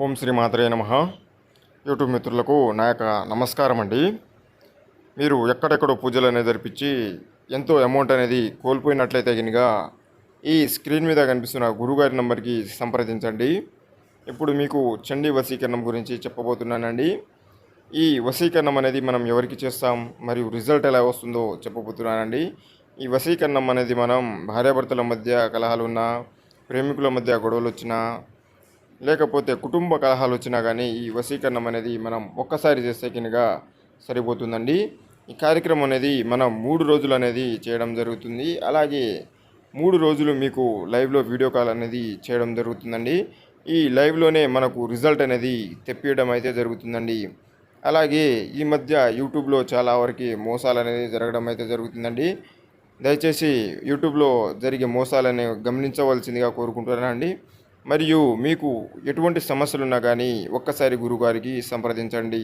ఓం శ్రీ మాత్రే నమ. యూట్యూబ్ మిత్రులకు నా యొక్క నమస్కారం అండి. మీరు ఎక్కడెక్కడో పూజలు అనేది జరిపించి ఎంతో అమౌంట్ అనేది కోల్పోయినట్లయితే కనుక ఈ స్క్రీన్ మీద కనిపిస్తున్న గురుగారి నెంబర్కి సంప్రదించండి. ఇప్పుడు మీకు చండీ వశీకరణం గురించి చెప్పబోతున్నానండి. ఈ వశీకరణం అనేది మనం ఎవరికి చేస్తాం మరియు రిజల్ట్ ఎలా వస్తుందో చెప్పబోతున్నానండి. ఈ వశీకరణం అనేది మనం భార్యాభర్తల మధ్య కలహాలు ఉన్నా ప్రేమికుల మధ్య గొడవలు వచ్చినా లేకపోతే కుటుంబ కలహాలు వచ్చినా కానీ ఈ వశీకరణం అనేది మనం ఒక్కసారి చేస్తే కనుక సరిపోతుందండి. ఈ కార్యక్రమం అనేది మనం మూడు రోజులు అనేది చేయడం జరుగుతుంది. అలాగే మూడు రోజులు మీకు లైవ్లో వీడియో కాల్ అనేది చేయడం జరుగుతుందండి. ఈ లైవ్లోనే మనకు రిజల్ట్ అనేది తెప్పియడం అయితే జరుగుతుందండి. అలాగే ఈ మధ్య యూట్యూబ్లో చాలా వరకు మోసాలు అనేది జరగడం అయితే జరుగుతుందండి. దయచేసి యూట్యూబ్లో జరిగే మోసాలని గమనించవలసిందిగా కోరుకుంటున్నానండి. మరియు మీకు ఎటువంటి సమస్యలున్నా కానీ ఒక్కసారి గురుగారికి సంప్రదించండి.